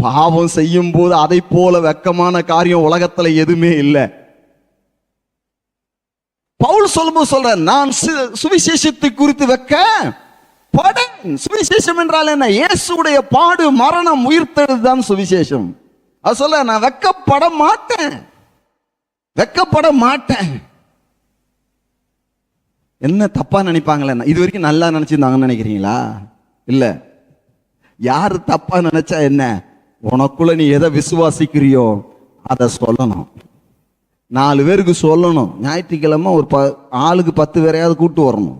பாவம் செய்யும் போது அதை போல வெக்கமான காரியம் உலகத்துல எதுவுமே இல்லை. பவுல் சொல்லும்போது சொல்ற நான் சு- சுவிசேஷத்தை குறித்து வைக்க படன் சுவிசேஷம் என்றால் என்ன? இயேசுடைய பாடு மரணம் உயிர்த்தெழுது தான் சுவிசேஷம். அது சொல்ல நான் வெக்கப்பட மாட்டேன். வெக்கப்பட மாட்டேன். என்ன தப்பா நினைப்பாங்களே? இது வரைக்கும் நல்லா நினைச்சிருந்தாங்கன்னு நினைக்கிறீங்களா? இல்ல. யாரு தப்பா நினைச்சா என்ன? உனக்குள்ள நீ எதை விசுவாசிக்கிறியோ அதை சொல்லணும். நாலு பேருக்கு சொல்லணும். ஞாயிற்றுக்கிழமை ஒரு ப ஆளுக்கு பத்து பேரையாவது கூட்டு வரணும்.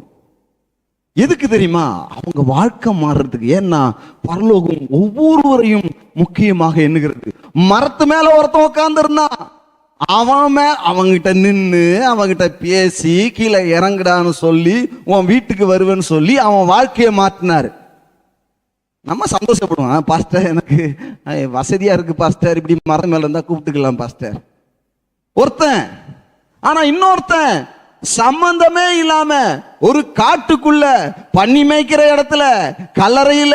எதுக்கு தெரியுமா? அவங்க வாழ்க்கை மாறுறதுக்கு. ஏன்னா பரலோகம் ஒவ்வொருவரையும் முக்கியமாக எண்ணுகிறது. மரத்து மேல ஒருத்தன் உட்காந்துருந்தா அவன் மே அவங்கிட்ட நின்று அவங்கிட்ட பேசி கீழே இறங்குடான்னு சொல்லி உன் வீட்டுக்கு வருவேன்னு சொல்லி அவன் வாழ்க்கையை மாற்றினாரு நம்ம சந்தோஷப்படுவோம். பாஸ்டர் எனக்கு வசதியாக வசதியா இருக்கு பாஸ்டர் இப்படி மரம் மேல இருந்தால் கூப்பிட்டுக்கலாம் பாஸ்டர் ஒருத்தன் ஆனா இன்னொருத்தன் சம்பந்தமே இல்லாம ஒரு காட்டுக்குள்ள பண்ணி மேய்க்கிற இடத்துல கல்லறையில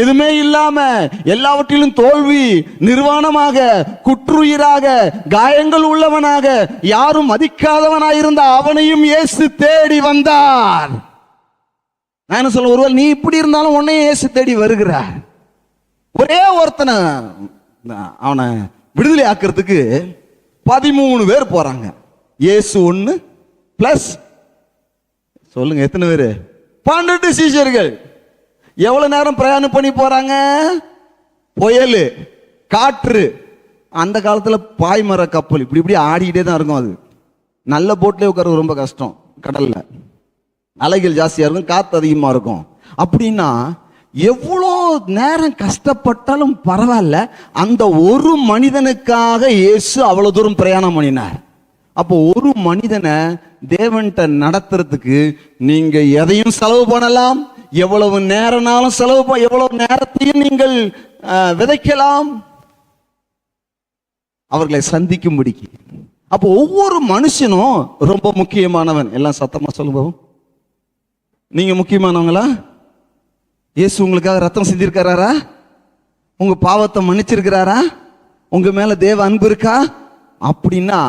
எதுவுமே இல்லாம எல்லாவற்றிலும் தோல்வி நிர்வாணமாக குற்றுயிராக காயங்கள் உள்ளவனாக யாரும் மதிக்காதவனாயிருந்த அவனையும் இயேசு தேடி வந்தார். நான் என்ன சொல்ல ஒருவேளை நீ இப்படி இருந்தாலும் உன்னையே ஏசு தேடி வருகிற. ஒரே ஒருத்தனை அவனை விடுதலை ஆக்குறதுக்கு பதிமூணு பேர் போறாங்க. ஏசு ஒன்று பிளஸ் சொல்லுங்க எத்தனை பேர்? பன்னெண்டு சீஷர்கள். எவ்வளவு நேரம் பிரயாணம் பண்ணி போறாங்க? புயல் காற்று. அந்த காலத்தில் பாய்மர கப்பல் இப்படி இப்படி ஆடிக்கிட்டே தான் இருக்கும் அது. நல்ல போட்லேயே உட்கார ரொம்ப கஷ்டம் கடலில். அலைகள் ஜாஸ்தியாக இருக்கும் காற்று அதிகமா இருக்கும். அப்படின்னா எவ்வளோ நேரம் கஷ்டப்பட்டாலும் பரவாயில்ல அந்த ஒரு மனிதனுக்காக இயேசு அவ்வளவு தூரம் பிரயாணம் பண்ணினார். அப்போ ஒரு மனிதனை தேவன்கிட்ட நடத்துறதுக்கு நீங்க எதையும் செலவு பண்ணலாம் எவ்வளவு நேரம்னாலும் செலவு எவ்வளவு நேரத்தையும் நீங்கள் அஹ், விதைக்கலாம். அவர்களை சந்திக்கும்படிக்கு. அப்போ ஒவ்வொரு மனுஷனும் ரொம்ப முக்கியமானவன். எல்லாம் சத்தமா சொல்லுவோம் நீங்க முக்கியமானவங்களா? இயேசு உங்களுக்காக ரத்தம் செஞ்சிருக்காரா உங்க பாவத்தை மன்னிச்சிருக்கிறாரா? உங்க மேல தேவ அன்பு இருக்கா? அப்படின்னா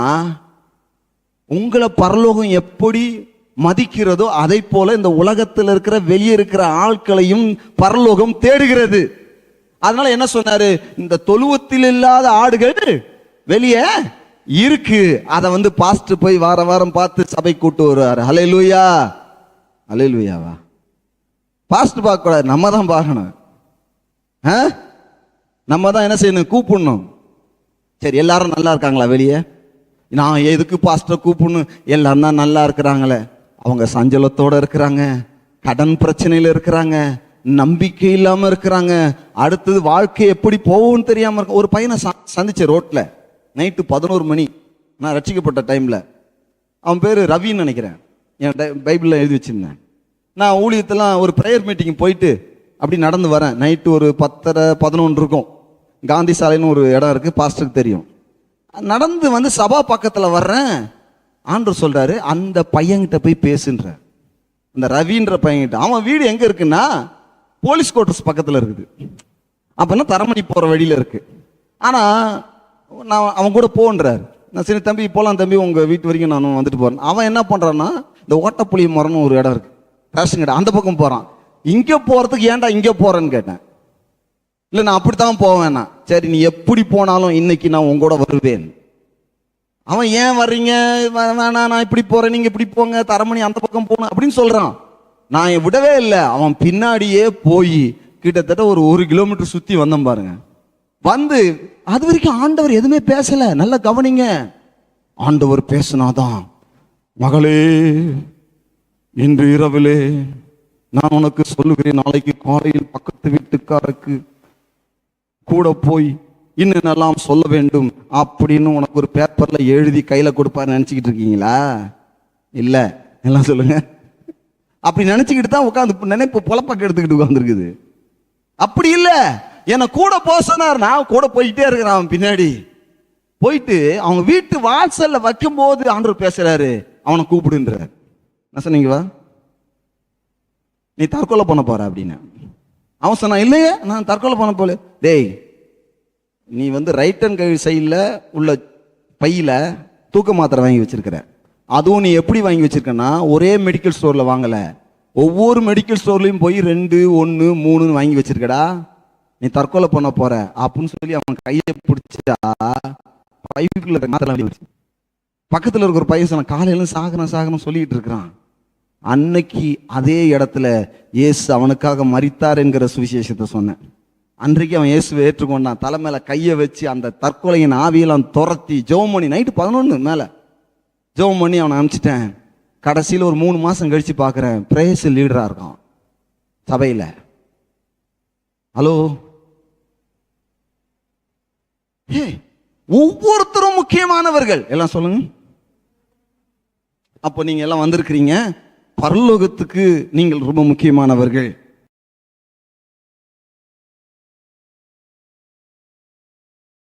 உங்களை பரலோகம் எப்படி மதிக்கிறதோ அதை போல இந்த உலகத்தில் இருக்கிற வெளியே இருக்கிற ஆட்களையும் பரலோகம் தேடுகிறது. அதனால என்ன சொன்னாரு? இந்த தொழுவத்தில் இல்லாத ஆடுகள் வெளியே இருக்கு. அதை வந்து பாஸ்ட் போய் வார வாரம் பார்த்து சபை கூட்டு வருவார். ஹலே லூயா ஹலே பாஸ்ட் பார்க்கக்கூடாது நம்ம தான் பார்க்கணும். ஆ? நம்ம தான் என்ன செய்யணும்? கூப்பிடணும். சரி எல்லாரும் நல்லா இருக்காங்களா வெளியே? நான் எதுக்கு பாஸ்டர் கூப்பிடணும்? எல்லாம் தான் நல்லா இருக்கிறாங்களே. அவங்க சஞ்சலத்தோடு இருக்கிறாங்க. கடன் பிரச்சனையில் இருக்கிறாங்க. நம்பிக்கை இல்லாமல் இருக்கிறாங்க. அடுத்தது வாழ்க்கை எப்படி போகும்னு தெரியாமல் இருக்க ஒரு பையனை ச- சந்திச்சேன் ரோட்டில் நைட்டு பதினோரு மணி. நான் ரட்சிக்கப்பட்ட டைமில் அவன் பேர் ரவின்னு நினைக்கிறேன். என் டை- எழுதி வச்சுருந்தேன். நான் ஊழியத்தெல்லாம் ஒரு ப்ரேயர் மீட்டிங் போயிட்டு அப்படி நடந்து வரேன். நைட்டு ஒரு பத்தரை பதினொன்று இருக்கும். காந்தி சாலைன்னு ஒரு இடம் இருக்குது பாஸ்டருக்கு தெரியும். நடந்து வந்து சபா பக்கத்தில் வர்றேன். ஆண்டவர் சொல்கிறாரு அந்த பையன்கிட்ட போய் பேசுன்ற அந்த ரவின்ற பையன்கிட்ட. அவன் வீடு எங்கே இருக்குன்னா போலீஸ் குவார்டர்ஸ் பக்கத்தில் இருக்குது. அப்போனா தரமணி போகிற வழியில் இருக்குது ஆனால் நான் அவன் கூட போன்றார். நான் சரி தம்பி போகலாம் தம்பி உங்கள் வீட்டு வரைக்கும் நானும் வந்துட்டு போகிறேன் அவன் என்ன பண்ணுறான்னா இந்த ஓட்டப்புளி மரம்னு ஒரு இடம் இருக்கு. ரேஷன் கடை. அந்த பக்கம் போகிறான் இங்கே போகிறதுக்கு ஏன்டா இங்கே போகிறேன்னு கேட்டேன். இல்லை நான் அப்படித்தான் போவேன் சரி நீ எப்படி போனாலும் இன்னைக்கு நான் உங்க கூட வருவேன். அவன் ஏன் வர்றீங்க? வேணா வேணாம் நான் இப்படி போறேன். நீங்க இப்படி போங்க. தரமணி அந்த பக்கம் போகணும் அப்படின்னு சொல்றான். நான் விடவே இல்லை. அவன் பின்னாடியே போய் கிட்டத்தட்ட ஒரு ஒரு கிலோமீட்டர் சுத்தி வந்தேன் பாருங்க. வந்து அது வரைக்கும் ஆண்டவர் எதுவுமே பேசல. நல்லா கவனிங்க. ஆண்டவர் பேசினாதான் மகளே இன்று இரவிலே நான் உனக்கு சொல்லுகிறேன் நாளைக்கு காலையில் பக்கத்து வீட்டுக்காருக்கு கூட போய் இன்னென்னலாம் சொல்ல வேண்டும் அப்படின்னு உனக்கு ஒரு பேப்பரில் எழுதி கையில் கொடுப்பாரு நினச்சிக்கிட்டு இருக்கீங்களா? இல்லை. எல்லாம் சொல்லுங்க. அப்படி நினச்சிக்கிட்டு தான் உட்காந்து நினைப்பு பொழப்பாக்க எடுத்துக்கிட்டு உட்காந்துருக்குது அப்படி இல்லை. என்னை கூட போக சொன்னார். நான் கூட போயிட்டே இருக்கிறேன் அவன் பின்னாடி. போயிட்டு அவங்க வீட்டு வாசல்ல வைக்கும்போது ஆண்டவர் பேசுறாரு. அவனை கூப்பிடுன்றார் என்ன சொன்னீங்க வா. நீ தற்கொலை பண்ண போற அப்படின்னு. அவன் சொன்னான் இல்லையே நான் தற்கொலை பண்ண போல. டேய் நீ வந்து ரைட் ஹேண்ட் கை சைடில் உள்ள பையில தூக்க மாத்திரை வாங்கி வச்சிருக்கிற. அதுவும் நீ எப்படி வாங்கி வச்சிருக்கன்னா ஒரே மெடிக்கல் ஸ்டோர்ல வாங்கல. ஒவ்வொரு மெடிக்கல் ஸ்டோர்லையும் போய் ரெண்டு ஒன்று மூணுன்னு வாங்கி வச்சிருக்கடா. நீ தற்கொலை பண்ண போற. அப்படின்னு சொல்லி அவன் கையை பிடிச்சா பைப்புக்குள்ள மாத்திரை வாங்கி வச்சு பக்கத்தில் இருக்கிற ஒரு பையன் சொன்ன காலையில சாகனம் சாகனம் சொல்லிட்டு இருக்கிறான். அன்னைக்கு அதே இடத்துல இயேசு அவனுக்காக மறித்தார் என்கிற சுவிசேஷத்தை சொன்னேன். அன்றைக்கு அவன் இயேசுவை ஏற்றுக்கொண்டான். தலை மேலே கையை வச்சு அந்த தற்கொலையின் ஆவியெல்லாம் துரத்தி ஜெபம் பண்ணி நைட்டு பதினொன்று மேலே ஜெபம் பண்ணி அவனை அனுப்பிச்சிட்டேன். கடைசியில் ஒரு மூணு மாதம் கழித்து பார்க்குறேன் பிரேயசு லீடராக இருக்கான் சபையில். ஹலோ? ஏ ஒவ்வொருத்தரும் முக்கியமானவர்கள். எல்லாம் சொல்லுங்க. அப்போ நீங்கள் எல்லாம் வந்திருக்கிறீங்க. பரலோகத்துக்கு நீங்கள் ரொம்ப முக்கியமானவர்கள்.